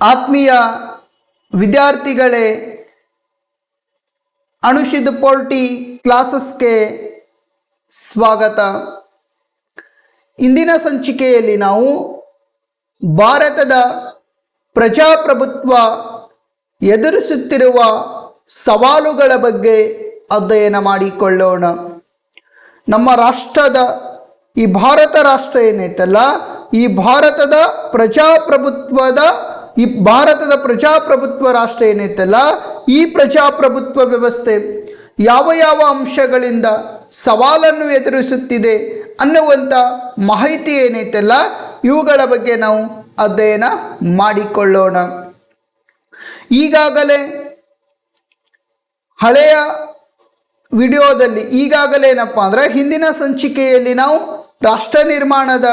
ಆತ್ಮೀಯ ವಿದ್ಯಾರ್ಥಿಗಳೇ ಅಣುಷಿದ್ ಪೋಲ್ಟಿ ಕ್ಲಾಸಸ್ಗೆ ಸ್ವಾಗತ. ಇಂದಿನ ಸಂಚಿಕೆಯಲ್ಲಿ ನಾವು ಭಾರತದ ಪ್ರಜಾಪ್ರಭುತ್ವ ಎದುರಿಸುತ್ತಿರುವ ಸವಾಲುಗಳ ಬಗ್ಗೆ ಅಧ್ಯಯನ ಮಾಡಿಕೊಳ್ಳೋಣ. ನಮ್ಮ ರಾಷ್ಟ್ರದ, ಈ ಭಾರತ ರಾಷ್ಟ್ರ ಏನೈತಲ್ಲ ಈ ಭಾರತದ ಪ್ರಜಾಪ್ರಭುತ್ವದ ಈ ಭಾರತದ ಪ್ರಜಾಪ್ರಭುತ್ವ ರಾಷ್ಟ್ರ ಏನೈತಲ್ಲ ಈ ಪ್ರಜಾಪ್ರಭುತ್ವ ವ್ಯವಸ್ಥೆ ಯಾವ ಯಾವ ಅಂಶಗಳಿಂದ ಸವಾಲನ್ನು ಎದುರಿಸುತ್ತಿದೆ ಅನ್ನುವಂಥ ಮಾಹಿತಿ ಏನೈತಲ್ಲ ಇವುಗಳ ಬಗ್ಗೆ ನಾವು ಅಧ್ಯಯನ ಮಾಡಿಕೊಳ್ಳೋಣ. ಈಗಾಗಲೇ ಹಳೆಯ ವಿಡಿಯೋದಲ್ಲಿ ಈಗಾಗಲೇ ಏನಪ್ಪ ಅಂದರೆ ಹಿಂದಿನ ಸಂಚಿಕೆಯಲ್ಲಿ ನಾವು ರಾಷ್ಟ್ರ ನಿರ್ಮಾಣದ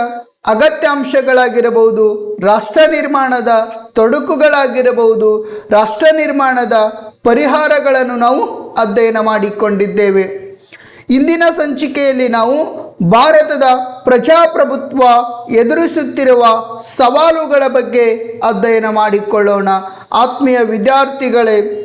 ಅಗತ್ಯ ಅಂಶಗಳಾಗಿರಬಹುದು ರಾಷ್ಟ್ರ ನಿರ್ಮಾಣದ ತೊಡಕುಗಳಾಗಿರಬಹುದು, ರಾಷ್ಟ್ರ ನಿರ್ಮಾಣದ ಪರಿಹಾರಗಳನ್ನು ನಾವು ಅಧ್ಯಯನ ಮಾಡಿಕೊಂಡಿದ್ದೇವೆ. ಇಂದಿನ ಸಂಚಿಕೆಯಲ್ಲಿ ನಾವು ಭಾರತದ ಪ್ರಜಾಪ್ರಭುತ್ವ ಎದುರಿಸುತ್ತಿರುವ ಸವಾಲುಗಳ ಬಗ್ಗೆ ಅಧ್ಯಯನ ಮಾಡಿಕೊಳ್ಳೋಣ. ಆತ್ಮೀಯ ವಿದ್ಯಾರ್ಥಿಗಳೇ,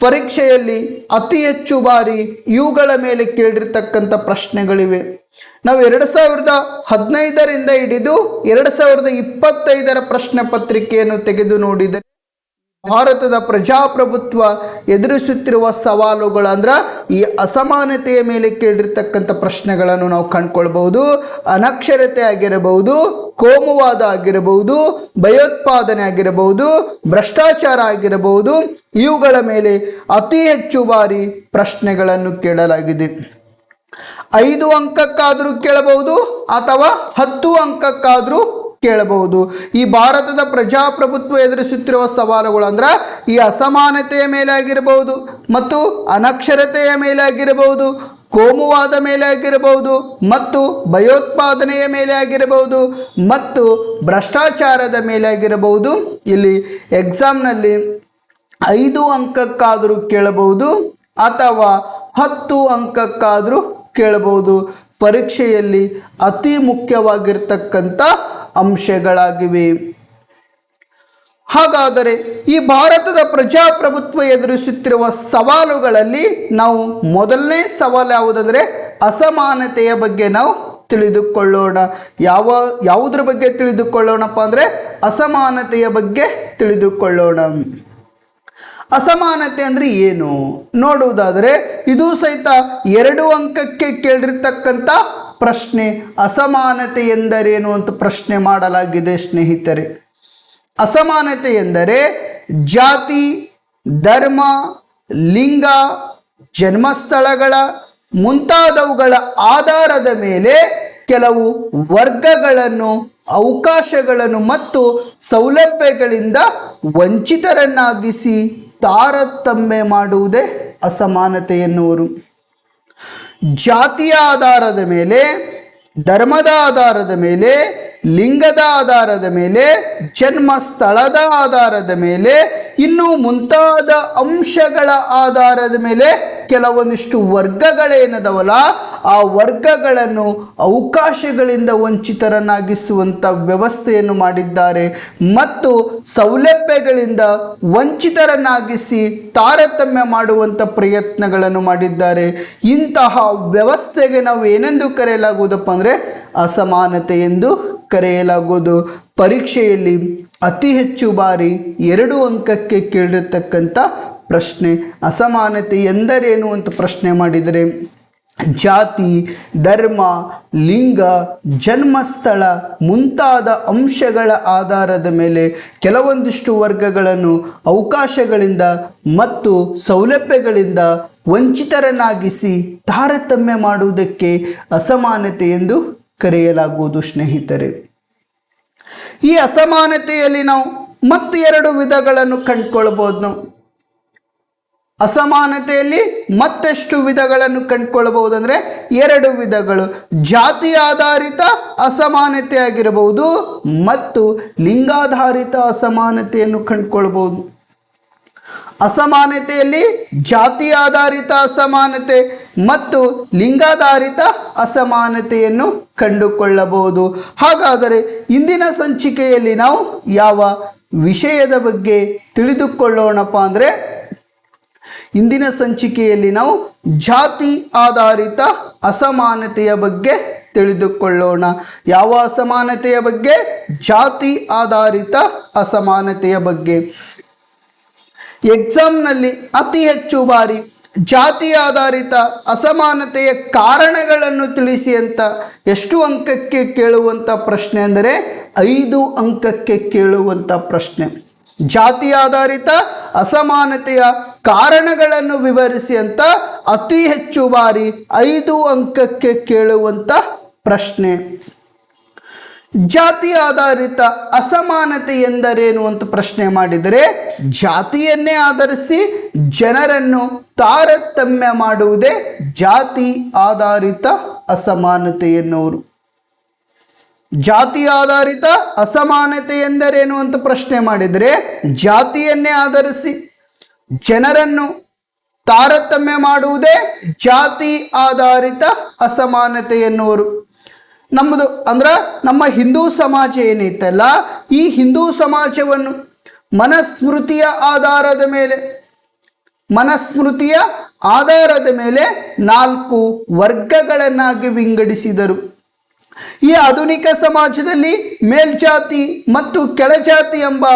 ಪರೀಕ್ಷೆಯಲ್ಲಿ ಅತಿ ಹೆಚ್ಚು ಬಾರಿ ಇವುಗಳ ಮೇಲೆ ಕೇಳಿರ್ತಕ್ಕಂಥ ಪ್ರಶ್ನೆಗಳಿವೆ. ನಾವು ಎರಡು ಸಾವಿರದ ಹದಿನೈದರಿಂದ ಹಿಡಿದು ಎರಡು ಸಾವಿರದ ಇಪ್ಪತ್ತೈದರ ಪ್ರಶ್ನೆ ಪತ್ರಿಕೆಯನ್ನು ತೆಗೆದು ನೋಡಿದರೆ, ಭಾರತದ ಪ್ರಜಾಪ್ರಭುತ್ವ ಎದುರಿಸುತ್ತಿರುವ ಸವಾಲುಗಳು ಅಂದ್ರೆ ಈ ಅಸಮಾನತೆಯ ಮೇಲೆ ಕೇಳಿರ್ತಕ್ಕಂಥ ಪ್ರಶ್ನೆಗಳನ್ನು ನಾವು ಕಂಡುಕೊಳ್ಬಹುದು, ಅನಕ್ಷರತೆ ಆಗಿರಬಹುದು, ಕೋಮುವಾದ ಆಗಿರಬಹುದು, ಭಯೋತ್ಪಾದನೆ ಆಗಿರಬಹುದು, ಭ್ರಷ್ಟಾಚಾರ ಆಗಿರಬಹುದು, ಇವುಗಳ ಮೇಲೆ ಅತಿ ಹೆಚ್ಚು ಬಾರಿ ಪ್ರಶ್ನೆಗಳನ್ನು ಕೇಳಲಾಗಿದೆ. ಐದು ಅಂಕಕ್ಕಾದರೂ ಕೇಳಬಹುದು ಅಥವಾ ಹತ್ತು ಅಂಕಕ್ಕಾದರೂ ಕೇಳಬಹುದು. ಈ ಭಾರತದ ಪ್ರಜಾಪ್ರಭುತ್ವ ಎದುರಿಸುತ್ತಿರುವ ಸವಾಲುಗಳು ಅಂದ್ರೆ ಈ ಅಸಮಾನತೆಯ ಮೇಲೆ ಆಗಿರಬಹುದು ಮತ್ತು ಅನಕ್ಷರತೆಯ ಮೇಲೆ ಆಗಿರಬಹುದು, ಕೋಮುವಾದ ಮೇಲೆ ಆಗಿರಬಹುದು ಮತ್ತು ಭಯೋತ್ಪಾದನೆಯ ಮೇಲೆ ಆಗಿರಬಹುದು ಮತ್ತು ಭ್ರಷ್ಟಾಚಾರದ ಮೇಲೆ ಆಗಿರಬಹುದು. ಇಲ್ಲಿ ಎಕ್ಸಾಮ್ನಲ್ಲಿ ಐದು ಅಂಕಕ್ಕಾದರೂ ಕೇಳಬಹುದು ಅಥವಾ ಹತ್ತು ಅಂಕಕ್ಕಾದರೂ ಕೇಳಬಹುದು. ಪರೀಕ್ಷೆಯಲ್ಲಿ ಅತಿ ಮುಖ್ಯವಾಗಿರ್ತಕ್ಕಂಥ ಅಂಶಗಳಾಗಿವೆ. ಹಾಗಾದರೆ ಈ ಭಾರತದ ಪ್ರಜಾಪ್ರಭುತ್ವ ಎದುರಿಸುತ್ತಿರುವ ಸವಾಲುಗಳಲ್ಲಿ ನಾವು ಮೊದಲನೇ ಸವಾಲು ಯಾವುದಂದರೆ ಅಸಮಾನತೆಯ ಬಗ್ಗೆ ನಾವು ತಿಳಿದುಕೊಳ್ಳೋಣ. ಯಾವ, ಯಾವುದ್ರ ಬಗ್ಗೆ ತಿಳಿದುಕೊಳ್ಳೋಣಪ್ಪ ಅಂದರೆ ಅಸಮಾನತೆಯ ಬಗ್ಗೆ ತಿಳಿದುಕೊಳ್ಳೋಣ. ಅಸಮಾನತೆ ಅಂದರೆ ಏನು? ನೋಡುವುದಾದರೆ, ಇದು ಸಹಿತ ಎರಡು ಅಂಕಕ್ಕೆ ಕೇಳಿರ್ತಕ್ಕಂಥ ಪ್ರಶ್ನೆ, ಅಸಮಾನತೆ ಎಂದರೇನು ಅಂತ ಪ್ರಶ್ನೆ ಮಾಡಲಾಗಿದೆ ಸ್ನೇಹಿತರೆ. ಅಸಮಾನತೆ ಎಂದರೆ ಜಾತಿ, ಧರ್ಮ, ಲಿಂಗ, ಜನ್ಮಸ್ಥಳಗಳ ಮುಂತಾದವುಗಳ ಆಧಾರದ ಮೇಲೆ ಕೆಲವು ವರ್ಗಗಳನ್ನು, ಅವಕಾಶಗಳನ್ನು ಮತ್ತು ಸೌಲಭ್ಯಗಳಿಂದ ವಂಚಿತರನ್ನಾಗಿಸಿ ತಾರತಮ್ಯ ಮಾಡುವುದೇ ಅಸಮಾನತೆ ಎನ್ನುವರು ಜಾತಿಯ ಆಧಾರದ ಮೇಲೆ, ಧರ್ಮದ ಆಧಾರದ ಮೇಲೆ, ಲಿಂಗದ ಆಧಾರದ ಮೇಲೆ ಜನ್ಮ ಸ್ಥಳದ ಆಧಾರದ ಮೇಲೆ, ಇನ್ನು ಮುಂತಾದ ಅಂಶಗಳ ಆಧಾರದ ಮೇಲೆ ಕೆಲವೊಂದಿಷ್ಟು ವರ್ಗಗಳೇನದವಲ್ಲ, ಆ ವರ್ಗಗಳನ್ನು ಅವಕಾಶಗಳಿಂದ ವಂಚಿತರನ್ನಾಗಿಸುವಂಥ ವ್ಯವಸ್ಥೆಯನ್ನು ಮಾಡಿದ್ದಾರೆ. ಮತ್ತು ಸೌಲಭ್ಯಗಳಿಂದ ವಂಚಿತರನ್ನಾಗಿಸಿ ತಾರತಮ್ಯ ಮಾಡುವಂಥ ಪ್ರಯತ್ನಗಳನ್ನು ಮಾಡಿದ್ದಾರೆ. ಇಂತಹ ವ್ಯವಸ್ಥೆಗೆ ನಾವು ಏನೆಂದು ಕರೆಯಲಾಗುವುದಪ್ಪ ಅಂದರೆ, ಅಸಮಾನತೆ ಎಂದು ಕರೆಯಲಾಗುವುದು. ಪರೀಕ್ಷೆಯಲ್ಲಿ ಅತಿ ಹೆಚ್ಚು ಬಾರಿ ಎರಡು ಅಂಕಕ್ಕೆ ಕೇಳಿರ್ತಕ್ಕಂಥ ಪ್ರಶ್ನೆ ಅಸಮಾನತೆ ಎಂದರೇನು ಅಂತ ಪ್ರಶ್ನೆ ಮಾಡಿದರೆ, ಜಾತಿ, ಧರ್ಮ, ಲಿಂಗ, ಜನ್ಮಸ್ಥಳ ಮುಂತಾದ ಅಂಶಗಳ ಆಧಾರದ ಮೇಲೆ ಕೆಲವೊಂದಿಷ್ಟು ವರ್ಗಗಳನ್ನು ಅವಕಾಶಗಳಿಂದ ಮತ್ತು ಸೌಲಭ್ಯಗಳಿಂದ ವಂಚಿತರನ್ನಾಗಿಸಿ ತಾರತಮ್ಯ ಮಾಡುವುದಕ್ಕೆ ಅಸಮಾನತೆ ಎಂದು ಕರೆಯಲಾಗುವುದು, ಸ್ನೇಹಿತರೆ. ಈ ಅಸಮಾನತೆಯಲ್ಲಿ ನಾವು ಮತ್ತು ಎರಡು ವಿಧಗಳನ್ನು ಕಂಡುಕೊಳ್ಬೋದು. ನಾವು ಅಸಮಾನತೆಯಲ್ಲಿ ಮತ್ತಷ್ಟು ವಿಧಗಳನ್ನು ಕಂಡುಕೊಳ್ಳಬಹುದು ಅಂದರೆ ಎರಡು ವಿಧಗಳು. ಜಾತಿ ಆಧಾರಿತ ಅಸಮಾನತೆ ಆಗಿರಬಹುದು ಮತ್ತು ಲಿಂಗಾಧಾರಿತ ಅಸಮಾನತೆಯನ್ನು ಕಂಡುಕೊಳ್ಬಹುದು ಅಸಮಾನತೆಯಲ್ಲಿ ಜಾತಿ ಆಧಾರಿತ ಅಸಮಾನತೆ ಮತ್ತು ಲಿಂಗಾಧಾರಿತ ಅಸಮಾನತೆಯನ್ನು ಕಂಡುಕೊಳ್ಳಬಹುದು. ಹಾಗಾದರೆ ಇಂದಿನ ಸಂಚಿಕೆಯಲ್ಲಿ ನಾವು ಯಾವ ವಿಷಯದ ಬಗ್ಗೆ ತಿಳಿದುಕೊಳ್ಳೋಣಪ್ಪ ಅಂದರೆ ಇಂದಿನ ಸಂಚಿಕೆಯಲ್ಲಿ ನಾವು ಜಾತಿ ಆಧಾರಿತ ಅಸಮಾನತೆಯ ಬಗ್ಗೆ ತಿಳಿದುಕೊಳ್ಳೋಣ. ಯಾವ ಅಸಮಾನತೆಯ ಬಗ್ಗೆ? ಜಾತಿ ಆಧಾರಿತ ಅಸಮಾನತೆಯ ಬಗ್ಗೆ. ಎಕ್ಸಾಮ್ನಲ್ಲಿ ಅತಿ ಹೆಚ್ಚು ಬಾರಿ ಜಾತಿ ಆಧಾರಿತ ಅಸಮಾನತೆಯ ಕಾರಣಗಳನ್ನು ತಿಳಿಸಿ ಅಂತ ಎಷ್ಟು ಅಂಕಕ್ಕೆ ಕೇಳುವಂಥ ಪ್ರಶ್ನೆ ಅಂದರೆ ಐದು ಅಂಕಕ್ಕೆ ಕೇಳುವಂಥ ಪ್ರಶ್ನೆ. ಜಾತಿ ಆಧಾರಿತ ಅಸಮಾನತೆಯ ಕಾರಣಗಳನ್ನು ವಿವರಿಸಿ ಅಂತ ಅತಿ ಹೆಚ್ಚು ಬಾರಿ ಐದು ಅಂಕಕ್ಕೆ ಕೇಳುವಂಥ ಪ್ರಶ್ನೆ. ಜಾತಿ ಆಧಾರಿತ ಅಸಮಾನತೆ ಎಂದರೇನು ಅಂತ ಪ್ರಶ್ನೆ ಮಾಡಿದರೆ, ಜಾತಿಯನ್ನೇ ಆಧರಿಸಿ ಜನರನ್ನು ತಾರತಮ್ಯ ಮಾಡುವುದೇ ಜಾತಿ ಆಧಾರಿತ ಅಸಮಾನತೆ ಎನ್ನುವರು. ಜಾತಿ ಆಧಾರಿತ ಅಸಮಾನತೆ ಎಂದರೇನು ಅಂತ ಪ್ರಶ್ನೆ ಮಾಡಿದರೆ, ಜಾತಿಯನ್ನೇ ಆಧರಿಸಿ ಜನರನ್ನು ತಾರತಮ್ಯ ಮಾಡುವುದೇ ಜಾತಿ ಆಧಾರಿತ ಅಸಮಾನತೆ ಎನ್ನುವರು. ನಮ್ಮದು ಅಂದ್ರೆ ನಮ್ಮ ಹಿಂದೂ ಸಮಾಜ ಏನೈತಲ್ಲ ಈ ಹಿಂದೂ ಸಮಾಜವನ್ನು ಮನಸ್ಮೃತಿಯ ಆಧಾರದ ಮೇಲೆ, ಮನಸ್ಮೃತಿಯ ಆಧಾರದ ಮೇಲೆ ನಾಲ್ಕು ವರ್ಗಗಳನ್ನಾಗಿ ವಿಂಗಡಿಸಿದರು. ಈ ಆಧುನಿಕ ಸಮಾಜದಲ್ಲಿ ಮೇಲ್ಜಾತಿ ಮತ್ತು ಕೆಳಜಾತಿ ಎಂಬ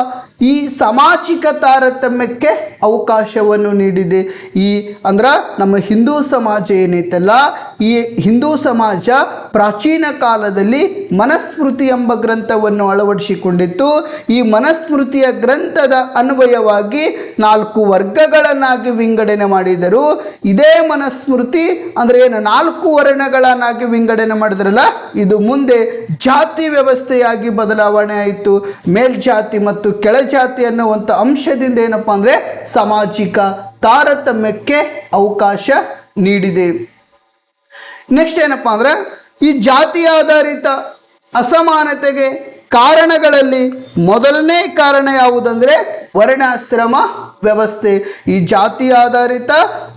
ಈ ಸಾಮಾಜಿಕ ತಾರತಮ್ಯಕ್ಕೆ ಅವಕಾಶವನ್ನು ನೀಡಿದೆ. ಈ ಅಂದ್ರೆ ನಮ್ಮ ಹಿಂದೂ ಸಮಾಜ ಏನೈತಲ್ಲ, ಈ ಹಿಂದೂ ಸಮಾಜ ಪ್ರಾಚೀನ ಕಾಲದಲ್ಲಿ ಮನಸ್ಮೃತಿ ಎಂಬ ಗ್ರಂಥವನ್ನು ಅಳವಡಿಸಿಕೊಂಡಿತ್ತು. ಈ ಮನಸ್ಮೃತಿಯ ಗ್ರಂಥದ ಅನ್ವಯವಾಗಿ ನಾಲ್ಕು ವರ್ಗಗಳನ್ನಾಗಿ ವಿಂಗಡಣೆ ಮಾಡಿದರು. ಇದೇ ಮನಸ್ಮೃತಿ ಅಂದರೆ ಏನು, ನಾಲ್ಕು ವರ್ಣಗಳನ್ನಾಗಿ ವಿಂಗಡಣೆ ಮಾಡಿದ್ರಲ್ಲ, ಇದು ಮುಂದೆ ಜಾತಿ ವ್ಯವಸ್ಥೆಯಾಗಿ ಬದಲಾವಣೆ ಆಯಿತು. ಮೇಲ್ಜಾತಿ ಮತ್ತು ಕೆಳಜಾತಿ ಅನ್ನುವಂಥ ಅಂಶದಿಂದ ಏನಪ್ಪ ಅಂದರೆ ಸಾಮಾಜಿಕ ತಾರತಮ್ಯಕ್ಕೆ ಅವಕಾಶ ನೀಡಿದೆ. ನೆಕ್ಸ್ಟ್ ಏನಪ್ಪ ಅಂದ್ರೆ ಈ ಜಾತಿ ಆಧಾರಿತ ಅಸಮಾನತೆಗೆ ಕಾರಣಗಳಲ್ಲಿ ಮೊದಲನೇ ಕಾರಣ ಯಾವುದಂದರೆ ವರ್ಣಾಶ್ರಮ ವ್ಯವಸ್ಥೆ. ಈ ಜಾತಿ ಆಧಾರಿತ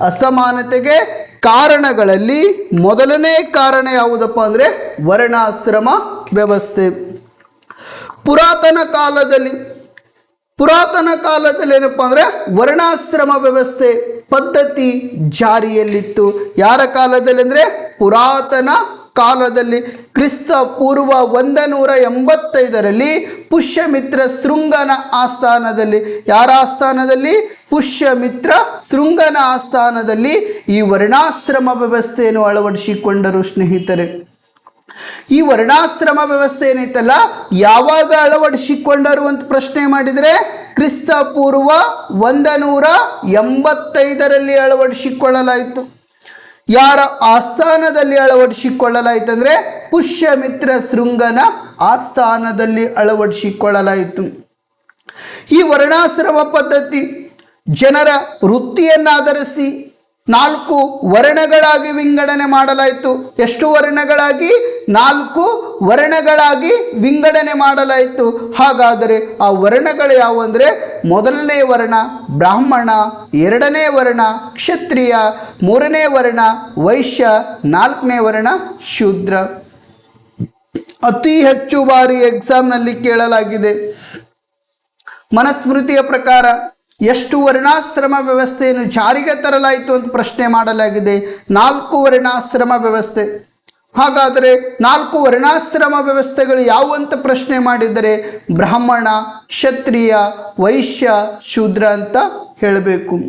ಅಸಮಾನತೆಗೆ ಕಾರಣಗಳಲ್ಲಿ ಮೊದಲನೇ ಕಾರಣ ಯಾವುದಪ್ಪ ಅಂದರೆ ವರ್ಣಾಶ್ರಮ ವ್ಯವಸ್ಥೆ. ಪುರಾತನ ಕಾಲದಲ್ಲಿ ಪುರಾತನ ಕಾಲದಲ್ಲಿ ಏನಪ್ಪ ಅಂದರೆ ವರ್ಣಾಶ್ರಮ ವ್ಯವಸ್ಥೆ ಪದ್ಧತಿ ಜಾರಿಯಲ್ಲಿತ್ತು. ಯಾರ ಕಾಲದಲ್ಲಿ ಅಂದರೆ? ಪುರಾತನ ಕಾಲದಲ್ಲಿ. ಕ್ರಿಸ್ತ ಪೂರ್ವ ಒಂದ ನೂರ ಎಂಬತ್ತೈದರಲ್ಲಿ ಪುಷ್ಯಮಿತ್ರ ಶೃಂಗನ ಆಸ್ಥಾನದಲ್ಲಿ. ಯಾರ ಆಸ್ಥಾನದಲ್ಲಿ? ಪುಷ್ಯಮಿತ್ರ ಶೃಂಗನ ಆಸ್ಥಾನದಲ್ಲಿ ಈ ವರ್ಣಾಶ್ರಮ ವ್ಯವಸ್ಥೆಯನ್ನು ಅಳವಡಿಸಿಕೊಂಡರು ಸ್ನೇಹಿತರೆ. ಈ ವರ್ಣಾಶ್ರಮ ವ್ಯವಸ್ಥೆ ಏನೈತಲ್ಲ ಯಾವಾಗ ಅಳವಡಿಸಿಕೊಂಡರು ಅಂತ ಪ್ರಶ್ನೆ ಮಾಡಿದರೆ, ಕ್ರಿಸ್ತ ಪೂರ್ವ ಒಂದ ನೂರ ಎಂಬತ್ತೈದರಲ್ಲಿ ಅಳವಡಿಸಿಕೊಳ್ಳಲಾಯಿತು. ಯಾರ ಆಸ್ಥಾನದಲ್ಲಿ ಅಳವಡಿಸಿಕೊಳ್ಳಲಾಯಿತಂದರೆ ಪುಷ್ಯಮಿತ್ರ ಶೃಂಗನ ಆಸ್ಥಾನದಲ್ಲಿ ಅಳವಡಿಸಿಕೊಳ್ಳಲಾಯಿತು. ಈ ವರ್ಣಾಶ್ರಮ ಪದ್ಧತಿ ಜನರ ವೃತ್ತಿಯನ್ನಾಧರಿಸಿ ನಾಲ್ಕು ವರ್ಣಗಳಾಗಿ ವಿಂಗಡಣೆ ಮಾಡಲಾಯಿತು. ಎಷ್ಟು ವರ್ಣಗಳಾಗಿ? ನಾಲ್ಕು ವರ್ಣಗಳಾಗಿ ವಿಂಗಡಣೆ ಮಾಡಲಾಯಿತು. ಹಾಗಾದರೆ ಆ ವರ್ಣಗಳು ಯಾವುವು ಅಂದರೆ ಮೊದಲನೇ ವರ್ಣ, ಬ್ರಾಹ್ಮಣ, ಎರಡನೇ ವರ್ಣ, ಕ್ಷತ್ರಿಯ, ಮೂರನೇ ವರ್ಣ, ವೈಶ್ಯ, ನಾಲ್ಕನೇ ವರ್ಣ, ಶೂದ್ರ. ಅತಿ ಹೆಚ್ಚು ಬಾರಿ ಎಕ್ಸಾಮ್ನಲ್ಲಿ ಕೇಳಲಾಗಿದೆ. ಮನಸ್ಮೃತಿಯ ಪ್ರಕಾರ ಎಷ್ಟು ವರ್ಣಾಶ್ರಮ ವ್ಯವಸ್ಥೆಯನ್ನು ಜಾರಿಗೆ ತರಲಾಯಿತು ಅಂತ ಪ್ರಶ್ನೆ ಮಾಡಲಾಗಿದೆ. ನಾಲ್ಕು ವರ್ಣಾಶ್ರಮ ವ್ಯವಸ್ಥೆ. ಹಾಗಾದರೆ ನಾಲ್ಕು ವರ್ಣಾಶ್ರಮ ವ್ಯವಸ್ಥೆಗಳು ಯಾವಂತ ಅಂತ ಪ್ರಶ್ನೆ ಮಾಡಿದರೆ ಬ್ರಾಹ್ಮಣ, ಕ್ಷತ್ರಿಯ, ವೈಶ್ಯ, ಶೂದ್ರ ಅಂತ ಹೇಳಬೇಕು.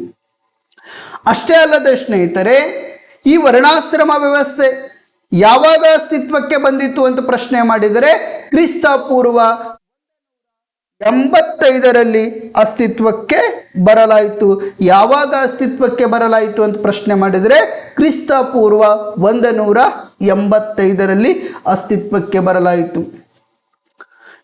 ಅಷ್ಟೇ ಅಲ್ಲದೆ ಸ್ನೇಹಿತರೆ, ಈ ವರ್ಣಾಶ್ರಮ ವ್ಯವಸ್ಥೆ ಯಾವಾಗ ಅಸ್ತಿತ್ವಕ್ಕೆ ಬಂದಿತ್ತು ಅಂತ ಪ್ರಶ್ನೆ ಮಾಡಿದರೆ ಕ್ರಿಸ್ತ ಪೂರ್ವ ಎಂಬತ್ತೈದರಲ್ಲಿ ಅಸ್ತಿತ್ವಕ್ಕೆ ಬರಲಾಯಿತು. ಯಾವಾಗ ಅಸ್ತಿತ್ವಕ್ಕೆ ಬರಲಾಯಿತು ಅಂತ ಪ್ರಶ್ನೆ ಮಾಡಿದರೆ ಕ್ರಿಸ್ತ ಪೂರ್ವ ಒಂದು ನೂರ ಎಂಬತ್ತೈದರಲ್ಲಿ ಅಸ್ತಿತ್ವಕ್ಕೆ ಬರಲಾಯಿತು.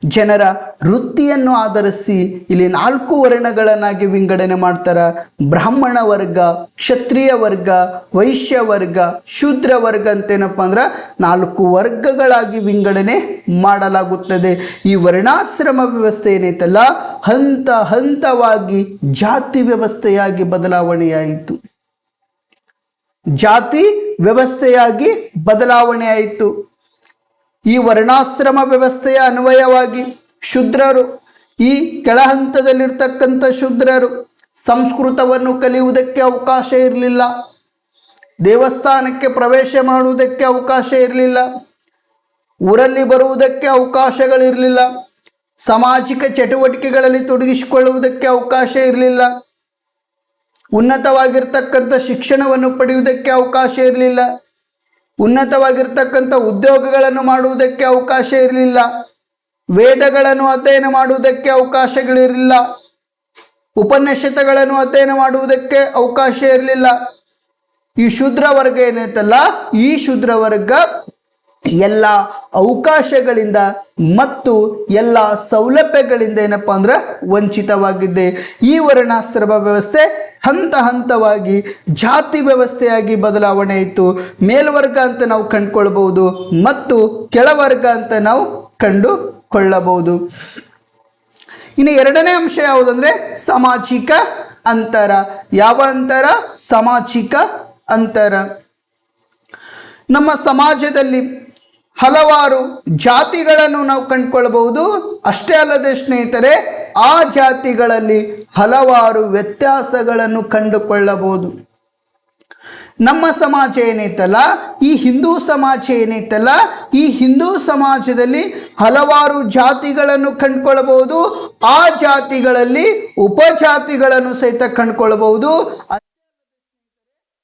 ಜನರ ವೃತ್ತಿಯನ್ನು ಆಧರಿಸಿ ಇಲ್ಲಿ ನಾಲ್ಕು ವರ್ಣಗಳನ್ನಾಗಿ ವಿಂಗಡಣೆ ಮಾಡ್ತಾರೆ. ಬ್ರಾಹ್ಮಣ ವರ್ಗ, ಕ್ಷತ್ರಿಯ ವರ್ಗ, ವೈಶ್ಯ ವರ್ಗ, ಶೂದ್ರ ವರ್ಗ ಅಂತೇನಪ್ಪ ಅಂದ್ರೆ ನಾಲ್ಕು ವರ್ಗಗಳಾಗಿ ವಿಂಗಡಣೆ ಮಾಡಲಾಗುತ್ತದೆ. ಈ ವರ್ಣಾಶ್ರಮ ವ್ಯವಸ್ಥೆ ಏನೈತಲ್ಲ? ಹಂತ ಹಂತವಾಗಿ ಜಾತಿ ವ್ಯವಸ್ಥೆಯಾಗಿ ಬದಲಾವಣೆಯಾಯಿತು. ಜಾತಿ ವ್ಯವಸ್ಥೆಯಾಗಿ ಬದಲಾವಣೆ ಆಯಿತು ಈ ವರ್ಣಾಶ್ರಮ ವ್ಯವಸ್ಥೆಯ ಅನ್ವಯವಾಗಿ ಶುದ್ರರು, ಈ ಕೆಳ ಹಂತದಲ್ಲಿರ್ತಕ್ಕಂಥ ಶೂದ್ರರು ಸಂಸ್ಕೃತವನ್ನು ಕಲಿಯುವುದಕ್ಕೆ ಅವಕಾಶ ಇರಲಿಲ್ಲ. ದೇವಸ್ಥಾನಕ್ಕೆ ಪ್ರವೇಶ ಮಾಡುವುದಕ್ಕೆ ಅವಕಾಶ ಇರಲಿಲ್ಲ. ಊರಲ್ಲಿ ಬರುವುದಕ್ಕೆ ಅವಕಾಶಗಳಿರಲಿಲ್ಲ. ಸಾಮಾಜಿಕ ಚಟುವಟಿಕೆಗಳಲ್ಲಿ ತೊಡಗಿಸಿಕೊಳ್ಳುವುದಕ್ಕೆ ಅವಕಾಶ ಇರಲಿಲ್ಲ. ಉನ್ನತವಾಗಿರ್ತಕ್ಕಂಥ ಶಿಕ್ಷಣವನ್ನು ಪಡೆಯುವುದಕ್ಕೆ ಅವಕಾಶ ಇರಲಿಲ್ಲ. ಉನ್ನತವಾಗಿರ್ತಕ್ಕಂಥ ಉದ್ಯೋಗಗಳನ್ನು ಮಾಡುವುದಕ್ಕೆ ಅವಕಾಶ ಇರಲಿಲ್ಲ. ವೇದಗಳನ್ನು ಅಧ್ಯಯನ ಮಾಡುವುದಕ್ಕೆ ಅವಕಾಶಗಳಿರಲಿಲ್ಲ. ಉಪನಿಷತ್ತುಗಳನ್ನು ಅಧ್ಯಯನ ಮಾಡುವುದಕ್ಕೆ ಅವಕಾಶ ಇರಲಿಲ್ಲ. ಈ ಶೂದ್ರ ವರ್ಗ ಏನೈತಲ್ಲ ಈ ಶೂದ್ರ ವರ್ಗ ಎಲ್ಲ ಅವಕಾಶಗಳಿಂದ ಮತ್ತು ಎಲ್ಲ ಸೌಲಭ್ಯಗಳಿಂದ ಏನಪ್ಪ ಅಂದ್ರೆ ವಂಚಿತವಾಗಿದ್ದೆ. ಈ ವರ್ಣಾಶ್ರಮ ವ್ಯವಸ್ಥೆ ಹಂತ ಹಂತವಾಗಿ ಜಾತಿ ವ್ಯವಸ್ಥೆಯಾಗಿ ಬದಲಾವಣೆ ಇತ್ತು ಮೇಲ್ವರ್ಗ ಅಂತ ನಾವು ಕಂಡುಕೊಳ್ಬಹುದು ಮತ್ತು ಕೆಳವರ್ಗ ಅಂತ ನಾವು ಕಂಡುಕೊಳ್ಳಬಹುದು. ಇನ್ನು ಎರಡನೇ ಅಂಶ ಯಾವುದಂದ್ರೆ ಸಾಮಾಜಿಕ ಅಂತರ. ಯಾವ ಅಂತರ? ಸಾಮಾಜಿಕ ಅಂತರ. ನಮ್ಮ ಸಮಾಜದಲ್ಲಿ ಹಲವಾರು ಜಾತಿಗಳನ್ನು ನಾವು ಕಂಡುಕೊಳ್ಬಹುದು ಅಷ್ಟೇ ಅಲ್ಲದೆ ಸ್ನೇಹಿತರೆ, ಆ ಜಾತಿಗಳಲ್ಲಿ ಹಲವಾರು ವ್ಯತ್ಯಾಸಗಳನ್ನು ಕಂಡುಕೊಳ್ಳಬಹುದು. ನಮ್ಮ ಸಮಾಜ ಏನೈತಲ್ಲ ಈ ಹಿಂದೂ ಸಮಾಜ ಏನೈತಲ್ಲ ಈ ಹಿಂದೂ ಸಮಾಜದಲ್ಲಿ ಹಲವಾರು ಜಾತಿಗಳನ್ನು ಕಂಡುಕೊಳ್ಳಬಹುದು. ಆ ಜಾತಿಗಳಲ್ಲಿ ಉಪಜಾತಿಗಳನ್ನು ಸಹಿತ ಕಂಡುಕೊಳ್ಳಬಹುದು.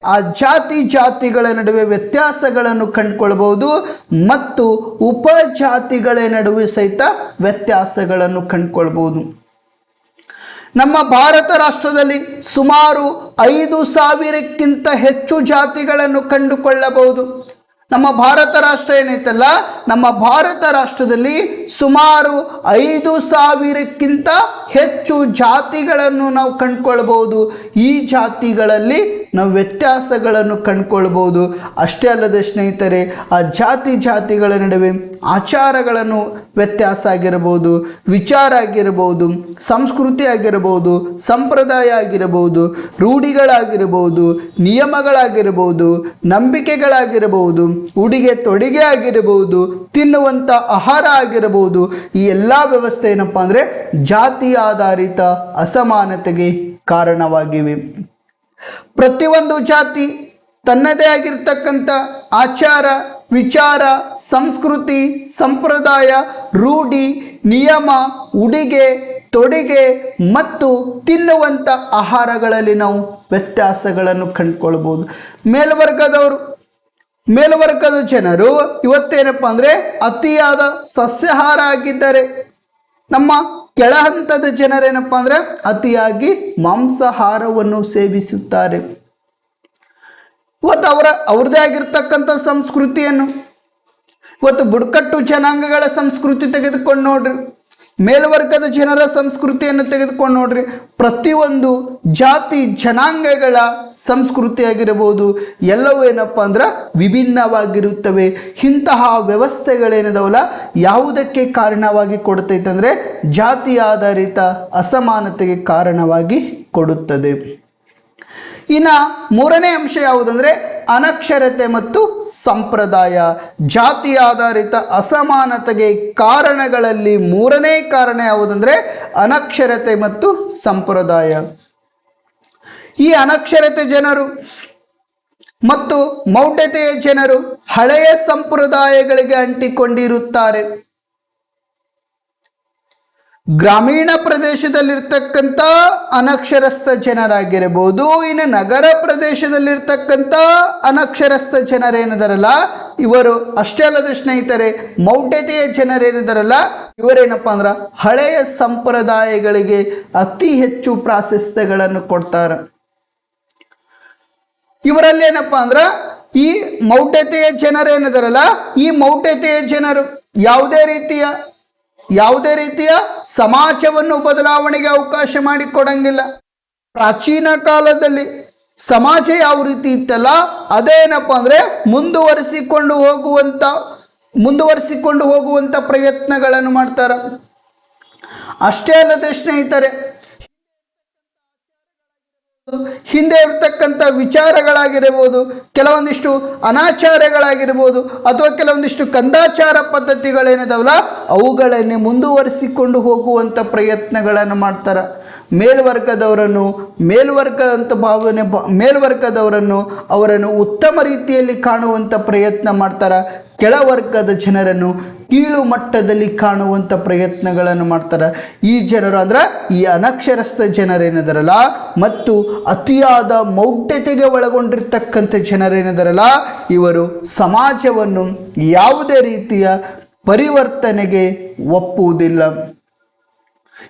ಆ ಜಾತಿ ಜಾತಿಗಳ ನಡುವೆ ವ್ಯತ್ಯಾಸಗಳನ್ನು ಕಂಡುಕೊಳ್ಬಹುದು ಮತ್ತು ಉಪಜಾತಿಗಳ ನಡುವೆ ಸಹಿತ ವ್ಯತ್ಯಾಸಗಳನ್ನು ಕಂಡುಕೊಳ್ಬಹುದು. ನಮ್ಮ ಭಾರತ ರಾಷ್ಟ್ರದಲ್ಲಿ ಸುಮಾರು ಐದು ಸಾವಿರಕ್ಕಿಂತ ಹೆಚ್ಚು ಜಾತಿಗಳನ್ನು ಕಂಡುಕೊಳ್ಳಬಹುದು. ನಮ್ಮ ಭಾರತ ರಾಷ್ಟ್ರ ಏನೈತಲ್ಲ ನಮ್ಮ ಭಾರತ ರಾಷ್ಟ್ರದಲ್ಲಿ ಸುಮಾರು ಐದು ಸಾವಿರಕ್ಕಿಂತ ಹೆಚ್ಚು ಜಾತಿಗಳನ್ನು ನಾವು ಕಂಡುಕೊಳ್ಬೋದು ಈ ಜಾತಿಗಳಲ್ಲಿ ನಾವು ವ್ಯತ್ಯಾಸಗಳನ್ನು ಕಂಡುಕೊಳ್ಬೋದು ಅಷ್ಟೇ ಅಲ್ಲದೆ ಸ್ನೇಹಿತರೆ, ಆ ಜಾತಿ ಜಾತಿಗಳ ನಡುವೆ ಆಚಾರಗಳನ್ನು ವ್ಯತ್ಯಾಸ ಆಗಿರಬಹುದು, ವಿಚಾರ ಆಗಿರಬಹುದು, ಸಂಸ್ಕೃತಿ ಆಗಿರಬಹುದು, ಸಂಪ್ರದಾಯ ಆಗಿರಬಹುದು, ರೂಢಿಗಳಾಗಿರಬಹುದು, ನಿಯಮಗಳಾಗಿರಬಹುದು, ನಂಬಿಕೆಗಳಾಗಿರಬಹುದು, ಉಡುಗೆ ತೊಡುಗೆ ಆಗಿರಬಹುದು ತಿನ್ನುವಂಥ ಆಹಾರ ಆಗಿರಬಹುದು. ಈ ಎಲ್ಲ ವ್ಯವಸ್ಥೆ ಏನಪ್ಪ ಅಂದರೆ ಜಾತಿ ಆಧಾರಿತ ಅಸಮಾನತೆಗೆ ಕಾರಣವಾಗಿವೆ. ಪ್ರತಿಯೊಂದು ಜಾತಿ ತನ್ನದೇ ಆಗಿರ್ತಕ್ಕಂಥ ಆಚಾರ, ವಿಚಾರ, ಸಂಸ್ಕೃತಿ, ಸಂಪ್ರದಾಯ, ರೂಢಿ, ನಿಯಮ, ಉಡುಗೆ, ತೊಡುಗೆ ಮತ್ತು ತಿನ್ನುವಂಥ ಆಹಾರಗಳಲ್ಲಿ ನಾವು ವ್ಯತ್ಯಾಸಗಳನ್ನು ಕಂಡುಕೊಳ್ಬೋದು ಮೇಲ್ವರ್ಗದವರು ಮೇಲ್ವರ್ಗದ ಜನರು ಇವತ್ತೇನಪ್ಪ ಅಂದರೆ ಅತಿಯಾದ ಸಸ್ಯಾಹಾರ ಆಗಿದ್ದಾರೆ ನಮ್ಮ ಕೆಳ ಹಂತದ ಜನರೇನಪ್ಪ ಅಂದರೆ ಅತಿಯಾಗಿ ಮಾಂಸಾಹಾರವನ್ನು ಸೇವಿಸುತ್ತಾರೆ. ಇವತ್ತು ಅವರ, ಅವ್ರದ್ದೇ ಆಗಿರ್ತಕ್ಕಂಥ ಸಂಸ್ಕೃತಿಯನ್ನು, ಇವತ್ತು ಬುಡಕಟ್ಟು ಜನಾಂಗಗಳ ಸಂಸ್ಕೃತಿ ತೆಗೆದುಕೊಂಡು ನೋಡ್ರಿ. ಮೇಲ್ವರ್ಗದ ಜನರ ಸಂಸ್ಕೃತಿಯನ್ನು ತೆಗೆದುಕೊಂಡು ನೋಡ್ರಿ, ಪ್ರತಿಯೊಂದು ಜಾತಿ ಜನಾಂಗಗಳ ಸಂಸ್ಕೃತಿಯಾಗಿರಬಹುದು. ಎಲ್ಲವೂ ಏನಪ್ಪ ಅಂದ್ರೆ ವಿಭಿನ್ನವಾಗಿರುತ್ತವೆ. ಇಂತಹ ವ್ಯವಸ್ಥೆಗಳೇನಿದಾವಲ್ಲ, ಯಾವುದಕ್ಕೆ ಕಾರಣವಾಗಿ ಕೊಡುತ್ತೈತೆ ಜಾತಿ ಆಧಾರಿತ ಅಸಮಾನತೆಗೆ ಕಾರಣವಾಗಿ ಕೊಡುತ್ತದೆ. ಇನ್ನು ಮೂರನೇ ಅಂಶ ಯಾವುದಂದರೆ ಅನಕ್ಷರತೆ ಮತ್ತು ಸಂಪ್ರದಾಯ. ಜಾತಿ ಆಧಾರಿತ ಅಸಮಾನತೆಗೆ ಕಾರಣಗಳಲ್ಲಿ ಮೂರನೇ ಕಾರಣ ಯಾವುದಂದರೆ ಅನಕ್ಷರತೆ ಮತ್ತು ಸಂಪ್ರದಾಯ. ಈ ಅನಕ್ಷರತೆ ಜನರು ಮತ್ತು ಮೌಢ್ಯತೆಯ ಜನರು ಹಳೆಯ ಸಂಪ್ರದಾಯಗಳಿಗೆ ಅಂಟಿಕೊಂಡಿರುತ್ತಾರೆ. ಗ್ರಾಮೀಣ ಪ್ರದೇಶದಲ್ಲಿರ್ತಕ್ಕಂಥ ಅನಕ್ಷರಸ್ಥ ಜನರಾಗಿರಬಹುದು. ಇನ್ನು ನಗರ ಪ್ರದೇಶದಲ್ಲಿರ್ತಕ್ಕಂಥ ಅನಕ್ಷರಸ್ಥ ಜನರೇನಿದಾರಲ್ಲ? ಇವರು ಅಷ್ಟೇ ಅಲ್ಲದ ಸ್ನೇಹಿತರೆ, ಮೌಢ್ಯತೆಯ ಜನರೇನಿದಾರಲ್ಲ? ಇವರೇನಪ್ಪ ಅಂದ್ರೆ ಹಳೆಯ ಸಂಪ್ರದಾಯಗಳಿಗೆ ಅತಿ ಹೆಚ್ಚು ಪ್ರಾಶಸ್ತ್ಯಗಳನ್ನು ಕೊಡ್ತಾರೆ. ಇವರಲ್ಲಿ ಏನಪ್ಪ ಅಂದ್ರೆ ಈ ಮೌಢ್ಯತೆಯ ಜನರೇನಿದಾರಲ್ಲ? ಈ ಮೌಢ್ಯತೆಯ ಜನರು ಯಾವುದೇ ರೀತಿಯ ಯಾವುದೇ ರೀತಿಯ ಸಮಾಜವನ್ನು ಬದಲಾವಣೆಗೆ ಅವಕಾಶ ಮಾಡಿಕೊಡಂಗಿಲ್ಲ. ಪ್ರಾಚೀನ ಕಾಲದಲ್ಲಿ ಸಮಾಜ ಯಾವ ರೀತಿ ಇತ್ತಲ್ಲ ಅದೇನಪ್ಪ ಅಂದರೆ ಮುಂದುವರಿಸಿಕೊಂಡು ಹೋಗುವಂಥ ಮುಂದುವರಿಸಿಕೊಂಡು ಹೋಗುವಂಥ ಪ್ರಯತ್ನಗಳನ್ನು ಮಾಡ್ತಾರೆ. ಅಷ್ಟೇ ಅಲ್ಲದೆ ಸ್ನೇಹಿತರೆ ಹಿಂದೆ ಇರ್ತಕ್ಕಂಥ ವಿಚಾರಗಳಾಗಿರಬಹುದು ಕೆಲವೊಂದಿಷ್ಟು ಅನಾಚಾರಗಳಾಗಿರ್ಬೋದು ಅಥವಾ ಕೆಲವೊಂದಿಷ್ಟು ಕಂದಾಚಾರ ಪದ್ಧತಿಗಳೇನಿದಾವಲ್ಲ, ಅವುಗಳನ್ನೇ ಮುಂದುವರಿಸಿಕೊಂಡು ಹೋಗುವಂಥ ಪ್ರಯತ್ನಗಳನ್ನು ಮಾಡ್ತಾರೆ. ಮೇಲ್ವರ್ಗದವರನ್ನು ಮೇಲ್ವರ್ಗ ಅಂತ ಭಾವನೆ ಮೇಲ್ವರ್ಗದವರನ್ನು ಅವರನ್ನು ಉತ್ತಮ ರೀತಿಯಲ್ಲಿ ಕಾಣುವಂಥ ಪ್ರಯತ್ನ ಮಾಡ್ತಾರೆ. ಕೆಳವರ್ಗದ ಜನರನ್ನು ಕೀಳು ಮಟ್ಟದಲ್ಲಿ ಕಾಣುವಂಥ ಪ್ರಯತ್ನಗಳನ್ನು ಮಾಡ್ತಾರೆ. ಈ ಜನರು ಅಂದ್ರೆ ಈ ಅನಕ್ಷರಸ್ಥ ಜನರೇನಿದಾರಲ್ಲ ಮತ್ತು ಅತಿಯಾದ ಮೌಢ್ಯತೆಗೆ ಒಳಗೊಂಡಿರ್ತಕ್ಕಂಥ ಜನರೇನಿದಾರಲ್ಲ, ಇವರು ಸಮಾಜವನ್ನು ಯಾವುದೇ ರೀತಿಯ ಪರಿವರ್ತನೆಗೆ ಒಪ್ಪುವುದಿಲ್ಲ.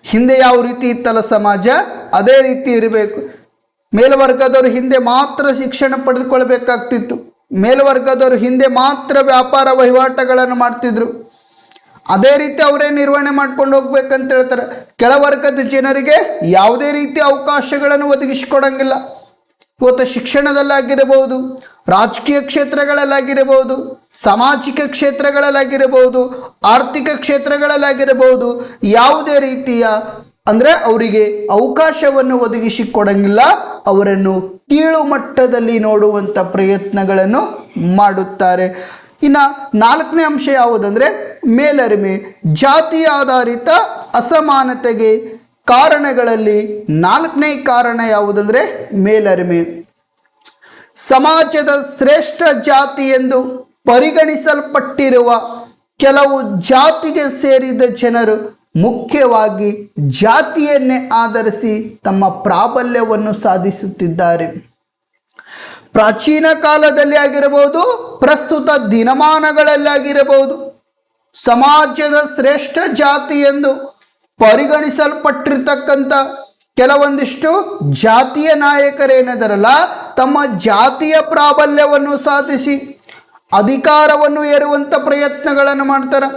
ಹಿಂದೆ ಯಾವ ರೀತಿ ಇತ್ತಲ್ಲ ಸಮಾಜ? ಅದೇ ರೀತಿ ಇರಬೇಕು. ಮೇಲ್ವರ್ಗದವರು ಹಿಂದೆ ಮಾತ್ರ ಶಿಕ್ಷಣ ಪಡೆದುಕೊಳ್ಬೇಕಾಗ್ತಿತ್ತು. ಮೇಲ್ವರ್ಗದವರು ಹಿಂದೆ ಮಾತ್ರ ವ್ಯಾಪಾರ ವಹಿವಾಟುಗಳನ್ನು ಮಾಡ್ತಿದ್ರು. ಅದೇ ರೀತಿ ಅವರೇ ನಿರ್ವಹಣೆ ಮಾಡ್ಕೊಂಡು ಹೋಗ್ಬೇಕಂತ ಹೇಳ್ತಾರೆ. ಕೆಳವರ್ಗದ ಜನರಿಗೆ ಯಾವುದೇ ರೀತಿ ಅವಕಾಶಗಳನ್ನು ಒದಗಿಸಿಕೊಡಂಗಿಲ್ಲ. ಇವತ್ತು ಶಿಕ್ಷಣದಲ್ಲಾಗಿರಬಹುದು, ರಾಜಕೀಯ ಕ್ಷೇತ್ರಗಳಲ್ಲಾಗಿರಬಹುದು, ಸಾಮಾಜಿಕ ಕ್ಷೇತ್ರಗಳಲ್ಲಾಗಿರಬಹುದು, ಆರ್ಥಿಕ ಕ್ಷೇತ್ರಗಳಲ್ಲಾಗಿರಬಹುದು, ಯಾವುದೇ ರೀತಿಯ ಅಂದರೆ ಅವರಿಗೆ ಅವಕಾಶವನ್ನು ಒದಗಿಸಿಕೊಡಂಗಿಲ್ಲ, ಅವರನ್ನು ಕೀಳು ಮಟ್ಟದಲ್ಲಿ ನೋಡುವಂಥ ಪ್ರಯತ್ನಗಳನ್ನು ಮಾಡುತ್ತಾರೆ. ಇನ್ನು ನಾಲ್ಕನೇ ಅಂಶ ಯಾವುದಂದರೆ, ಮೇಲರಿಮೆ, ಜಾತಿ ಆಧಾರಿತ ಅಸಮಾನತೆಗೆ ಕಾರಣಗಳಲ್ಲಿ ನಾಲ್ಕನೇ ಕಾರಣ ಯಾವುದಂದರೆ, ಮೇಲರಿಮೆ. ಸಮಾಜದ ಶ್ರೇಷ್ಠ ಜಾತಿ ಎಂದು ಪರಿಗಣಿಸಲ್ಪಟ್ಟಿರುವ ಕೆಲವು ಜಾತಿಗೆ ಸೇರಿದ ಜನರು ಮುಖ್ಯವಾಗಿ ಜಾತಿಯನ್ನೇ ಆಧರಿಸಿ ತಮ್ಮ ಪ್ರಾಬಲ್ಯವನ್ನು ಸಾಧಿಸುತ್ತಿದ್ದಾರೆ. ಪ್ರಾಚೀನ ಕಾಲದಲ್ಲಿ ಆಗಿರಬಹುದು, ಪ್ರಸ್ತುತ ದಿನಮಾನಗಳಲ್ಲಿ ಆಗಿರಬಹುದು, ಸಮಾಜದ ಶ್ರೇಷ್ಠ ಜಾತಿ ಎಂದು ಪರಿಗಣಿಸಲ್ಪಟ್ಟಿರ್ತಕ್ಕಂಥ ಕೆಲವೊಂದಿಷ್ಟು ಜಾತಿಯ ನಾಯಕರೇನಿದಾರಲ್ಲ, ತಮ್ಮ ಜಾತಿಯ ಪ್ರಾಬಲ್ಯವನ್ನು ಸಾಧಿಸಿ ಅಧಿಕಾರವನ್ನು ಏರುವಂಥ ಪ್ರಯತ್ನಗಳನ್ನು ಮಾಡ್ತಾರೆ.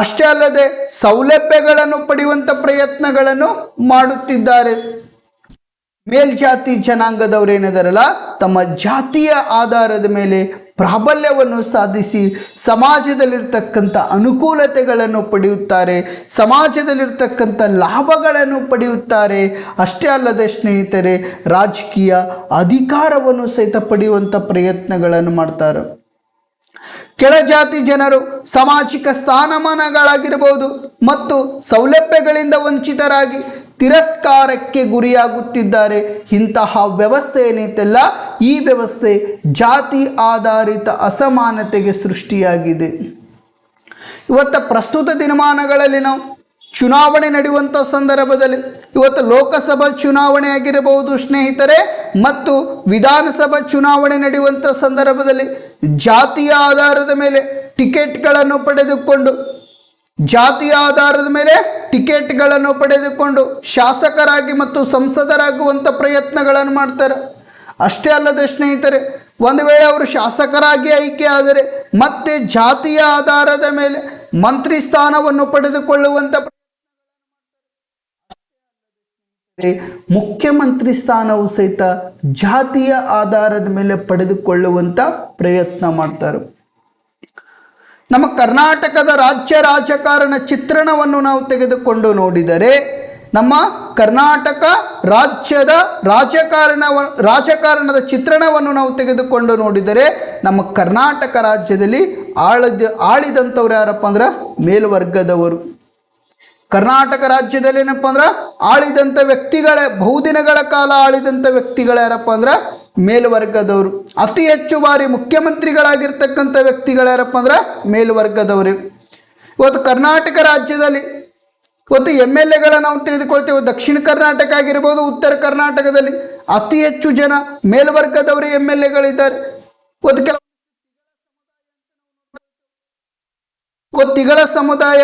ಅಷ್ಟೇ ಅಲ್ಲದೆ ಸೌಲಭ್ಯಗಳನ್ನು ಪಡೆಯುವಂಥ ಪ್ರಯತ್ನಗಳನ್ನು ಮಾಡುತ್ತಿದ್ದಾರೆ. ಮೇಲ್ಜಾತಿ ಜನಾಂಗದವರೇನಿದಾರಲ್ಲ ತಮ್ಮ ಜಾತಿಯ ಆಧಾರದ ಮೇಲೆ ಪ್ರಾಬಲ್ಯವನ್ನು ಸಾಧಿಸಿ ಸಮಾಜದಲ್ಲಿರ್ತಕ್ಕಂಥ ಅನುಕೂಲತೆಗಳನ್ನು ಪಡೆಯುತ್ತಾರೆ, ಸಮಾಜದಲ್ಲಿರ್ತಕ್ಕಂಥ ಲಾಭಗಳನ್ನು ಪಡೆಯುತ್ತಾರೆ. ಅಷ್ಟೇ ಅಲ್ಲದೆ ಸ್ನೇಹಿತರೆ, ರಾಜಕೀಯ ಅಧಿಕಾರವನ್ನು ಸಹಿತ ಪಡೆಯುವಂಥ ಪ್ರಯತ್ನಗಳನ್ನು ಮಾಡ್ತಾರೆ. ಕೆಳಜಾತಿ ಜನರು ಸಾಮಾಜಿಕ ಸ್ಥಾನಮಾನಗಳಾಗಿರಬಹುದು ಮತ್ತು ಸೌಲಭ್ಯಗಳಿಂದ ವಂಚಿತರಾಗಿ ತಿರಸ್ಕಾರಕ್ಕೆ ಗುರಿಯಾಗುತ್ತಿದ್ದಾರೆ. ಇಂತಹ ವ್ಯವಸ್ಥೆ ಏನೈತಲ್ಲ ಈ ವ್ಯವಸ್ಥೆ ಜಾತಿ ಆಧಾರಿತ ಅಸಮಾನತೆಗೆ ಸೃಷ್ಟಿಯಾಗಿದೆ. ಇವತ್ತು ಪ್ರಸ್ತುತ ದಿನಮಾನಗಳಲ್ಲಿ ನಾವು ಚುನಾವಣೆ ನಡೆಯುವಂಥ ಸಂದರ್ಭದಲ್ಲಿ ಇವತ್ತು ಲೋಕಸಭಾ ಚುನಾವಣೆ ಆಗಿರಬಹುದು ಸ್ನೇಹಿತರೆ, ಮತ್ತು ವಿಧಾನಸಭಾ ಚುನಾವಣೆ ನಡೆಯುವಂಥ ಸಂದರ್ಭದಲ್ಲಿ ಜಾತಿಯ ಆಧಾರದ ಮೇಲೆ ಟಿಕೆಟ್ಗಳನ್ನು ಪಡೆದುಕೊಂಡು ಜಾತಿಯ ಆಧಾರದ ಮೇಲೆ ಟಿಕೆಟ್ಗಳನ್ನು ಪಡೆದುಕೊಂಡು ಶಾಸಕರಾಗಿ ಮತ್ತು ಸಂಸದರಾಗುವಂಥ ಪ್ರಯತ್ನಗಳನ್ನು ಮಾಡ್ತಾರೆ. ಅಷ್ಟೇ ಅಲ್ಲದೆ ಸ್ನೇಹಿತರೆ, ಒಂದು ವೇಳೆ ಅವರು ಶಾಸಕರಾಗಿ ಆಯ್ಕೆ ಆದರೆ ಮತ್ತೆ ಜಾತಿಯ ಆಧಾರದ ಮೇಲೆ ಮಂತ್ರಿ ಸ್ಥಾನವನ್ನು ಪಡೆದುಕೊಳ್ಳುವಂಥ ಮುಖ್ಯಮಂತ್ರಿ ಸ್ಥಾನವು ಸಹಿತ ಜಾತಿಯ ಆಧಾರದ ಮೇಲೆ ಪಡೆದುಕೊಳ್ಳುವಂತ ಪ್ರಯತ್ನ ಮಾಡ್ತಾರೆ. ನಮ್ಮ ಕರ್ನಾಟಕದ ರಾಜ್ಯ ರಾಜಕಾರಣ ಚಿತ್ರಣವನ್ನು ನಾವು ತೆಗೆದುಕೊಂಡು ನೋಡಿದರೆ, ನಮ್ಮ ಕರ್ನಾಟಕ ರಾಜ್ಯದ ರಾಜಕಾರಣ ರಾಜಕಾರಣದ ಚಿತ್ರಣವನ್ನು ನಾವು ತೆಗೆದುಕೊಂಡು ನೋಡಿದರೆ, ನಮ್ಮ ಕರ್ನಾಟಕ ರಾಜ್ಯದಲ್ಲಿ ಆಳದ, ಆಳಿದಂಥವ್ರು ಯಾರಪ್ಪ ಅಂದ್ರೆ ಮೇಲ್ವರ್ಗದವರು. ಕರ್ನಾಟಕ ರಾಜ್ಯದಲ್ಲಿ ಏನಪ್ಪ ಅಂದ್ರೆ ಆಳಿದಂಥ ವ್ಯಕ್ತಿಗಳೇ, ಬಹುದಿನಗಳ ಕಾಲ ಆಳಿದಂಥ ವ್ಯಕ್ತಿಗಳು ಯಾರಪ್ಪ ಅಂದ್ರೆ ಮೇಲ್ವರ್ಗದವರು. ಅತಿ ಹೆಚ್ಚು ಬಾರಿ ಮುಖ್ಯಮಂತ್ರಿಗಳಾಗಿರ್ತಕ್ಕಂಥ ವ್ಯಕ್ತಿಗಳು ಯಾರಪ್ಪ ಅಂದ್ರೆ ಮೇಲ್ವರ್ಗದವರು. ಇವತ್ತು ಕರ್ನಾಟಕ ರಾಜ್ಯದಲ್ಲಿ ಇವತ್ತು ಎಂ ಎಲ್ ಎಗಳ ನಾವು ತೆಗೆದುಕೊಳ್ತೇವೆ. ದಕ್ಷಿಣ ಕರ್ನಾಟಕ ಆಗಿರ್ಬೋದು, ಉತ್ತರ ಕರ್ನಾಟಕದಲ್ಲಿ ಅತಿ ಹೆಚ್ಚು ಜನ ಮೇಲ್ವರ್ಗದವರು ಎಂ ಎಲ್ ಎಗಳಿದ್ದಾರೆ. ಇವತ್ತು ಕೆಲವು ತಿಗಳ ಸಮುದಾಯ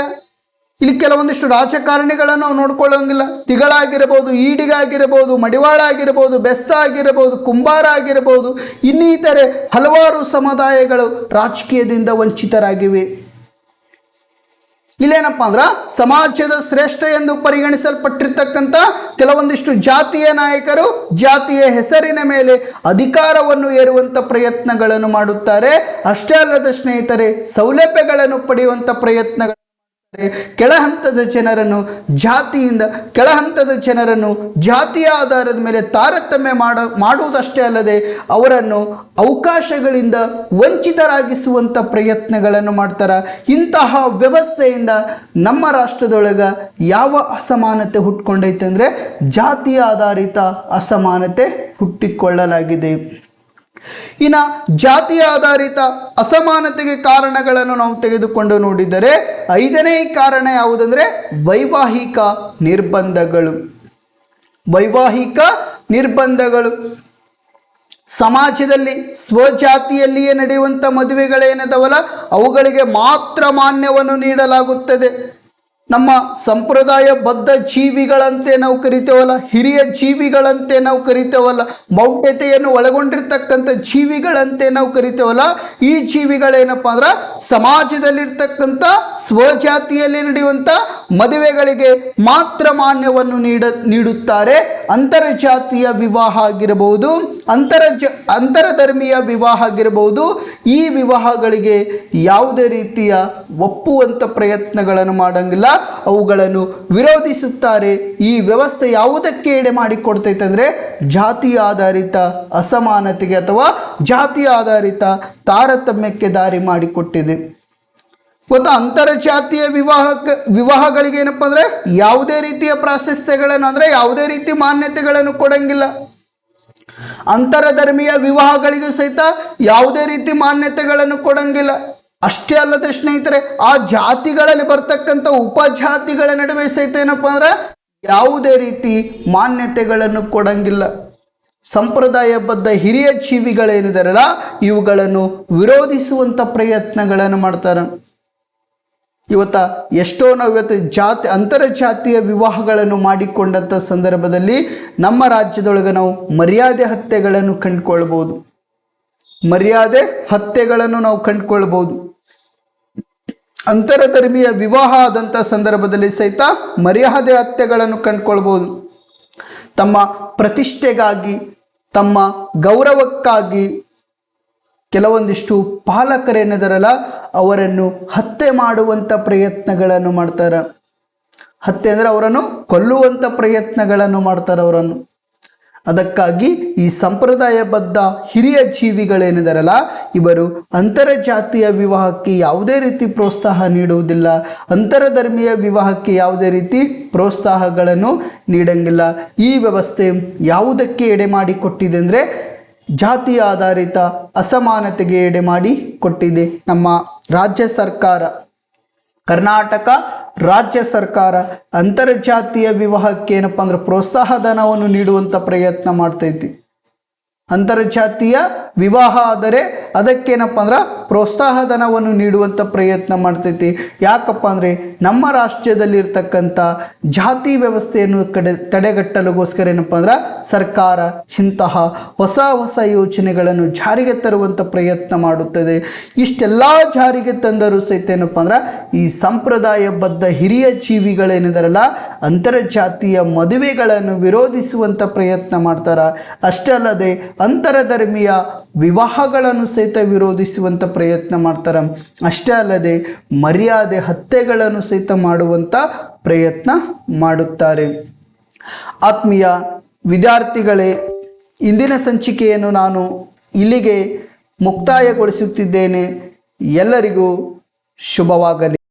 ಇಲ್ಲಿ ಕೆಲವೊಂದಿಷ್ಟು ರಾಜಕಾರಣಿಗಳನ್ನು ನಾವು ನೋಡ್ಕೊಳ್ಳೋಂಗಿಲ್ಲ. ತಿಗಳಾಗಿರಬಹುದು ಈಡಿಗಾಗಿರಬಹುದು ಮಡಿವಾಳ ಆಗಿರಬಹುದು ಬೆಸ್ತ ಆಗಿರಬಹುದು ಕುಂಬಾರ ಆಗಿರಬಹುದು ಇನ್ನಿತರೆ ಹಲವಾರು ಸಮುದಾಯಗಳು ರಾಜಕೀಯದಿಂದ ವಂಚಿತರಾಗಿವೆ. ಇಲ್ಲೇನಪ್ಪ ಅಂದ್ರೆ ಸಮಾಜದ ಶ್ರೇಷ್ಠ ಎಂದು ಪರಿಗಣಿಸಲ್ಪಟ್ಟಿರ್ತಕ್ಕಂಥ ಕೆಲವೊಂದಿಷ್ಟು ಜಾತಿಯ ನಾಯಕರು ಜಾತಿಯ ಹೆಸರಿನ ಮೇಲೆ ಅಧಿಕಾರವನ್ನು ಏರುವಂಥ ಪ್ರಯತ್ನಗಳನ್ನು ಮಾಡುತ್ತಾರೆ. ಅಷ್ಟೇ ಅಲ್ಲದ ಸ್ನೇಹಿತರೆ, ಸೌಲಭ್ಯಗಳನ್ನು ಪಡೆಯುವಂಥ ಪ್ರಯತ್ನಗಳು ಕೆಳ ಹಂತದ ಜನರನ್ನು ಜಾತಿಯಿಂದ ಕೆಳಹಂತದ ಜನರನ್ನು ಜಾತಿಯ ಆಧಾರದ ಮೇಲೆ ತಾರತಮ್ಯ ಮಾಡ, ಮಾಡುವುದಷ್ಟೇ ಅಲ್ಲದೆ ಅವರನ್ನು ಅವಕಾಶಗಳಿಂದ ವಂಚಿತರಾಗಿಸುವಂಥ ಪ್ರಯತ್ನಗಳನ್ನು ಮಾಡ್ತಾರೆ. ಇಂತಹ ವ್ಯವಸ್ಥೆಯಿಂದ ನಮ್ಮ ರಾಷ್ಟ್ರದೊಳಗೆ ಯಾವ ಅಸಮಾನತೆ ಹುಟ್ಕೊಂಡೈತೆ ಅಂದರೆ ಜಾತಿಯ ಆಧಾರಿತ ಅಸಮಾನತೆ ಹುಟ್ಟಿಕೊಳ್ಳಲಾಗಿದೆ. ಇನ್ನು ಜಾತಿ ಆಧಾರಿತ ಅಸಮಾನತೆಗೆ ಕಾರಣಗಳನ್ನು ನಾವು ತೆಗೆದುಕೊಂಡು ನೋಡಿದರೆ ಐದನೇ ಕಾರಣ ಯಾವುದಂದರೆ ವೈವಾಹಿಕ ನಿರ್ಬಂಧಗಳು. ವೈವಾಹಿಕ ನಿರ್ಬಂಧಗಳು. ಸಮಾಜದಲ್ಲಿ, ಸ್ವಜಾತಿಯಲ್ಲಿಯೇ ನಡೆಯುವಂಥ ಮದುವೆಗಳೇನದವಲ್ಲ, ಅವುಗಳಿಗೆ ಮಾತ್ರ ಮಾನ್ಯವನ್ನು ನೀಡಲಾಗುತ್ತದೆ. ನಮ್ಮ ಸಂಪ್ರದಾಯಬದ್ಧ ಜೀವಿಗಳಂತೆ ನಾವು ಕರಿತೇವಲ್ಲ, ಹಿರಿಯ ಜೀವಿಗಳಂತೆ ನಾವು ಕರಿತೇವಲ್ಲ, ಮೌಢ್ಯತೆಯನ್ನು ಒಳಗೊಂಡಿರ್ತಕ್ಕಂಥ ಜೀವಿಗಳಂತೆ ನಾವು ಕರಿತೇವಲ್ಲ, ಈ ಜೀವಿಗಳೇನಪ್ಪ ಅಂದ್ರೆ ಸಮಾಜದಲ್ಲಿರ್ತಕ್ಕಂಥ ಸ್ವಜಾತಿಯಲ್ಲಿ ನಡೆಯುವಂಥ ಮದುವೆಗಳಿಗೆ ಮಾತ್ರ ಮಾನ್ಯವನ್ನು ನೀಡ, ನೀಡುತ್ತಾರೆ, ಅಂತರ್ಜಾತಿಯ ವಿವಾಹ ಆಗಿರಬಹುದು. ಅಂತರ ಜ, ಅಂತರಧರ್ಮೀಯ ವಿವಾಹ ಆಗಿರಬಹುದು ಈ ವಿವಾಹಗಳಿಗೆ ಯಾವುದೇ ರೀತಿಯ ಒಪ್ಪುವಂಥ ಪ್ರಯತ್ನಗಳನ್ನು ಮಾಡಂಗಿಲ್ಲ. ಅವುಗಳನ್ನು ವಿರೋಧಿಸುತ್ತಾರೆ. ಈ ವ್ಯವಸ್ಥೆ ಯಾವುದಕ್ಕೆ ಎಡೆ ಮಾಡಿಕೊಡ್ತೈತೆ ಅಂದರೆ, ಜಾತಿ ಆಧಾರಿತ ಅಸಮಾನತೆಗೆ ಅಥವಾ ಜಾತಿ ಆಧಾರಿತ ತಾರತಮ್ಯಕ್ಕೆ ದಾರಿ ಮಾಡಿಕೊಟ್ಟಿದೆ. ಮತ್ತು ಅಂತರ್ಜಾತೀಯ ವಿವಾಹಕ್ಕೆ ವಿವಾಹಗಳಿಗೆ ಏನಪ್ಪ ಅಂದರೆ, ಯಾವುದೇ ರೀತಿಯ ಪ್ರಾಶಸ್ತ್ಯಗಳನ್ನು ಅಂದರೆ, ಯಾವುದೇ ರೀತಿ ಮಾನ್ಯತೆಗಳನ್ನು ಕೊಡಂಗಿಲ್ಲ. ಅಂತರಧರ್ಮೀಯ ವಿವಾಹಗಳಿಗೂ ಸಹಿತ ಯಾವುದೇ ರೀತಿ ಮಾನ್ಯತೆಗಳನ್ನು ಕೊಡಂಗಿಲ್ಲ. ಅಷ್ಟೇ ಅಲ್ಲದೆ ಸ್ನೇಹಿತರೆ, ಆ ಜಾತಿಗಳಲ್ಲಿ ಬರ್ತಕ್ಕಂಥ ಉಪಜಾತಿಗಳ ನಡುವೆ ಸಹಿತ ಏನಪ್ಪ ಅಂದ್ರೆ ಯಾವುದೇ ರೀತಿ ಮಾನ್ಯತೆಗಳನ್ನು ಕೊಡಂಗಿಲ್ಲ. ಸಂಪ್ರದಾಯಬದ್ಧ ಹಿರಿಯ ಜೀವಿಗಳೇನಿದಾರಲ್ಲ, ಇವುಗಳನ್ನು ವಿರೋಧಿಸುವಂಥ ಪ್ರಯತ್ನಗಳನ್ನು ಮಾಡ್ತಾರೆ. ಇವತ್ತ ಎಷ್ಟೋ ನಾವು ಇವತ್ತು ಜಾತಿ, ಅಂತರ್ಜಾತೀಯ ವಿವಾಹಗಳನ್ನು ಮಾಡಿಕೊಂಡಂಥ ಸಂದರ್ಭದಲ್ಲಿ ನಮ್ಮ ರಾಜ್ಯದೊಳಗೆ ನಾವು ಮರ್ಯಾದೆ ಹತ್ಯೆಗಳನ್ನು ಕಂಡುಕೊಳ್ಬೋದು ಮರ್ಯಾದೆ ಹತ್ಯೆಗಳನ್ನು ನಾವು ಕಂಡುಕೊಳ್ಬೋದು ಅಂತರಧರ್ಮೀಯ ವಿವಾಹ ಆದಂಥ ಸಂದರ್ಭದಲ್ಲಿ ಸಹಿತ ಮರ್ಯಾದೆ ಹತ್ಯೆಗಳನ್ನು ಕಂಡುಕೊಳ್ಬೋದು ತಮ್ಮ ಪ್ರತಿಷ್ಠೆಗಾಗಿ, ತಮ್ಮ ಗೌರವಕ್ಕಾಗಿ ಕೆಲವೊಂದಿಷ್ಟು ಪಾಲಕರೇನಿದಾರಲ್ಲ, ಅವರನ್ನು ಹತ್ಯೆ ಮಾಡುವಂಥ ಪ್ರಯತ್ನಗಳನ್ನು ಮಾಡ್ತಾರೆ. ಹತ್ಯೆ ಅಂದರೆ ಅವರನ್ನು ಕೊಲ್ಲುವಂಥ ಪ್ರಯತ್ನಗಳನ್ನು ಮಾಡ್ತಾರೆ ಅವರನ್ನು. ಅದಕ್ಕಾಗಿ ಈ ಸಂಪ್ರದಾಯಬದ್ಧ ಹಿರಿಯ ಜೀವಿಗಳೇನಿದಾರಲ್ಲ, ಇವರು ಅಂತರಜಾತೀಯ ವಿವಾಹಕ್ಕೆ ಯಾವುದೇ ರೀತಿ ಪ್ರೋತ್ಸಾಹ ನೀಡುವುದಿಲ್ಲ. ಅಂತರಧರ್ಮೀಯ ವಿವಾಹಕ್ಕೆ ಯಾವುದೇ ರೀತಿ ಪ್ರೋತ್ಸಾಹಗಳನ್ನು ನೀಡಂಗಿಲ್ಲ. ಈ ವ್ಯವಸ್ಥೆ ಯಾವುದಕ್ಕೆ ಎಡೆ ಮಾಡಿಕೊಟ್ಟಿದೆ ಅಂದರೆ ಜಾತಿ ಆಧಾರಿತ ಅಸಮಾನತೆಗೆ ಎಡೆ ಮಾಡಿ ಕೊಟ್ಟಿದೆ ನಮ್ಮ ರಾಜ್ಯ ಸರ್ಕಾರ. ಕರ್ನಾಟಕ ರಾಜ್ಯ ಸರ್ಕಾರ ಅಂತರ್ಜಾತೀಯ ವಿವಾಹಕ್ಕೆ ಏನಪ್ಪ ಅಂದ್ರೆ ಪ್ರೋತ್ಸಾಹ ಧನವನ್ನು ನೀಡುವಂಥ ಪ್ರಯತ್ನ ಮಾಡ್ತೈತಿ. ಅಂತರ್ಜಾತೀಯ ವಿವಾಹ ಆದರೆ ಅದಕ್ಕೇನಪ್ಪ ಅಂದ್ರೆ ಪ್ರೋತ್ಸಾಹ ಧನವನ್ನು ನೀಡುವಂಥ ಪ್ರಯತ್ನ ಮಾಡ್ತೈತಿ. ಯಾಕಪ್ಪ ಅಂದರೆ ನಮ್ಮ ರಾಷ್ಟ್ರದಲ್ಲಿರ್ತಕ್ಕಂಥ ಜಾತಿ ವ್ಯವಸ್ಥೆಯನ್ನು ಕಡೆ ತಡೆಗಟ್ಟಲುಗೋಸ್ಕರ ಏನಪ್ಪ ಅಂದ್ರೆ ಸರ್ಕಾರ ಇಂತಹ ಹೊಸ ಹೊಸ ಯೋಜನೆಗಳನ್ನು ಜಾರಿಗೆ ತರುವಂಥ ಪ್ರಯತ್ನ ಮಾಡುತ್ತದೆ. ಇಷ್ಟೆಲ್ಲ ಜಾರಿಗೆ ತಂದರೂ ಸಹಿತ ಏನಪ್ಪ ಅಂದ್ರೆ ಈ ಸಂಪ್ರದಾಯಬದ್ಧ ಹಿರಿಯ ಜೀವಿಗಳೇನಿದಾರಲ್ಲ ಅಂತರ್ಜಾತಿಯ ಮದುವೆಗಳನ್ನು ವಿರೋಧಿಸುವಂಥ ಪ್ರಯತ್ನ ಮಾಡ್ತಾರೆ. ಅಷ್ಟೇ ಅಲ್ಲದೆ ಅಂತರಧರ್ಮೀಯ ವಿವಾಹಗಳನ್ನು ಸಹಿತ ವಿರೋಧಿಸುವಂಥ ಪ್ರಯತ್ನ ಮಾಡ್ತಾರೆ. ಅಷ್ಟೇ ಅಲ್ಲದೆ ಮರ್ಯಾದೆ ಹತ್ಯೆಗಳನ್ನು ಸಹಿತ ಮಾಡುವಂಥ ಪ್ರಯತ್ನ ಮಾಡುತ್ತಾರೆ. ಆತ್ಮೀಯ ವಿದ್ಯಾರ್ಥಿಗಳೇ, ಇಂದಿನ ಸಂಚಿಕೆಯನ್ನು ನಾನು ಇಲ್ಲಿಗೆ ಮುಕ್ತಾಯಗೊಳಿಸುತ್ತಿದ್ದೇನೆ. ಎಲ್ಲರಿಗೂ ಶುಭವಾಗಲಿ.